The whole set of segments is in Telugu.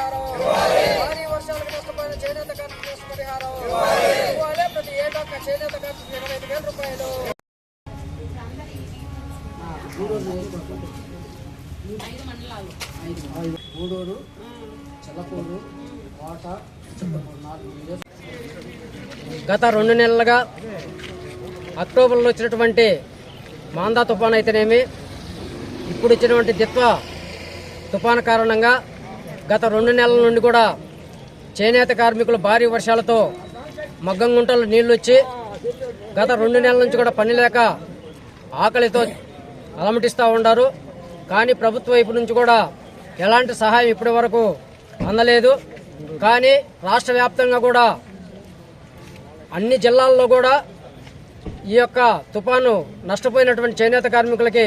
పరిహారం. భారీ కోట గత రెండు నెలలుగా అక్టోబర్లో వచ్చినటువంటి మాందా తుఫాన్ అయితేనేమి ఇప్పుడు ఇచ్చినటువంటి దిత్వ తుఫాను కారణంగా గత రెండు నెలల నుండి కూడా చేనేత కార్మికులు భారీ వర్షాలతో మగ్గం గుంటలు నీళ్ళు వచ్చి గత రెండు నెలల నుంచి కూడా పని లేక ఆకలితో అలమటిస్తూ ఉన్నారు కానీ ప్రభుత్వం వైపు నుంచి కూడా ఎలాంటి సహాయం ఇప్పటి వరకు అందలేదు. కానీ రాష్ట్ర వ్యాప్తంగా కూడా అన్ని జిల్లాల్లో కూడా ఈ యొక్క తుఫాను నష్టపోయినటువంటి చేనేత కార్మికులకి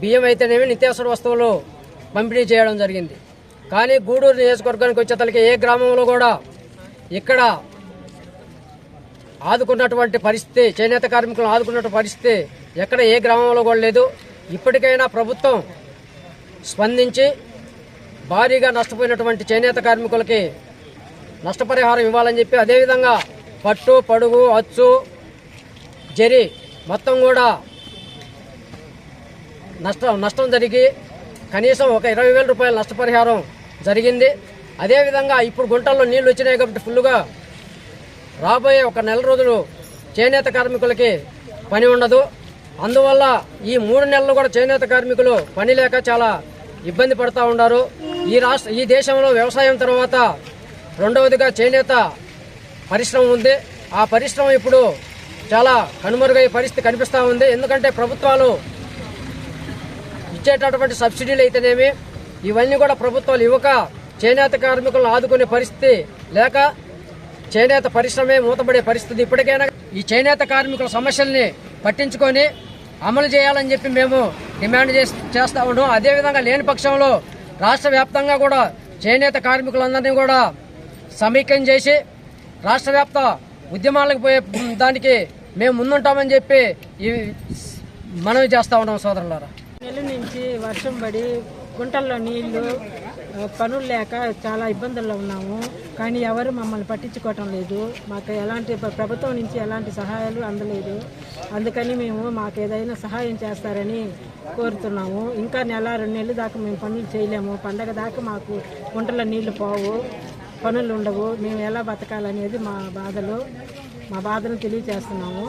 బియ్యం అయితేనేమి నిత్యావసర వస్తువులు పంపిణీ చేయడం జరిగింది. కానీ గూడూరు నియోజకవర్గానికి వచ్చేతలకి ఏ గ్రామంలో కూడా ఇక్కడ ఆదుకున్నటువంటి పరిస్థితి చేనేత కార్మికులను ఆదుకున్నటువంటి పరిస్థితి ఎక్కడ ఏ గ్రామంలో కూడా లేదు. ఇప్పటికైనా ప్రభుత్వం స్పందించి భారీగా నష్టపోయినటువంటి చేనేత కార్మికులకి నష్టపరిహారం ఇవ్వాలని చెప్పి అదేవిధంగా పట్టు పడుగు అచ్చు జరి మొత్తం కూడా నష్టం నష్టం జరిగి కనీసం ఒక ఇరవై వేల రూపాయల నష్టపరిహారం జరిగింది. అదేవిధంగా ఇప్పుడు గుంటల్లో నీళ్ళు వచ్చినాయి కాబట్టి ఫుల్గా రాబోయే ఒక నెల రోజులు చేనేత కార్మికులకి పని ఉండదు. అందువల్ల ఈ మూడు నెలలు కూడా చేనేత కార్మికులు పని లేక చాలా ఇబ్బంది పడుతూ ఉన్నారు ఈ రాష్ట్ర ఈ దేశంలో వ్యవసాయం తర్వాత రెండవదిగా చేనేత పరిశ్రమ ఉంది. ఆ పరిశ్రమ ఇప్పుడు చాలా కనుమరుగయ్యే పరిస్థితి కనిపిస్తూ ఉంది. ఎందుకంటే ప్రభుత్వాలు ఇచ్చేటటువంటి సబ్సిడీలు అయితేనేమి ఇవన్నీ కూడా ప్రభుత్వాలు ఇవ్వక చేనేత కార్మికులను ఆదుకునే పరిస్థితి లేక చేనేత పరిశ్రమే మూతపడే పరిస్థితి ఇప్పటికైనా ఈ చేనేత కార్మికుల సమస్యల్ని పట్టించుకొని అమలు చేయాలని చెప్పి మేము డిమాండ్ చేస్తా ఉన్నాం. అదేవిధంగా లేని పక్షంలో రాష్ట్ర వ్యాప్తంగా కూడా చేనేత కార్మికులందరినీ కూడా సమీకరణ చేసి రాష్ట్ర వ్యాప్త ఉద్యమాలకు పోయే దానికి మేము ముందుంటామని చెప్పి ఈ మనవి చేస్తా ఉన్నాం సోదరులారా. నెల నుంచి వర్షం పడి గుంటల్లో నీళ్ళు పనులు లేక చాలా ఇబ్బందుల్లో ఉన్నాము. కానీ ఎవరు మమ్మల్ని పట్టించుకోవటం లేదు. మాకు ఎలాంటి ప్రభుత్వం నుంచి ఎలాంటి సహాయాలు అందలేదు. అందుకని మేము మాకు ఏదైనా సహాయం చేస్తారని కోరుతున్నాము. ఇంకా నెల రెండు నెలల దాకా మేము పనులు చేయలేము. పండగ దాకా మాకు గుంటల్లో నీళ్ళు పోవు పనులు ఉండవు. మేము ఎలా బతకాలనేది మా బాధలు మా బాధను తెలియజేస్తున్నాము.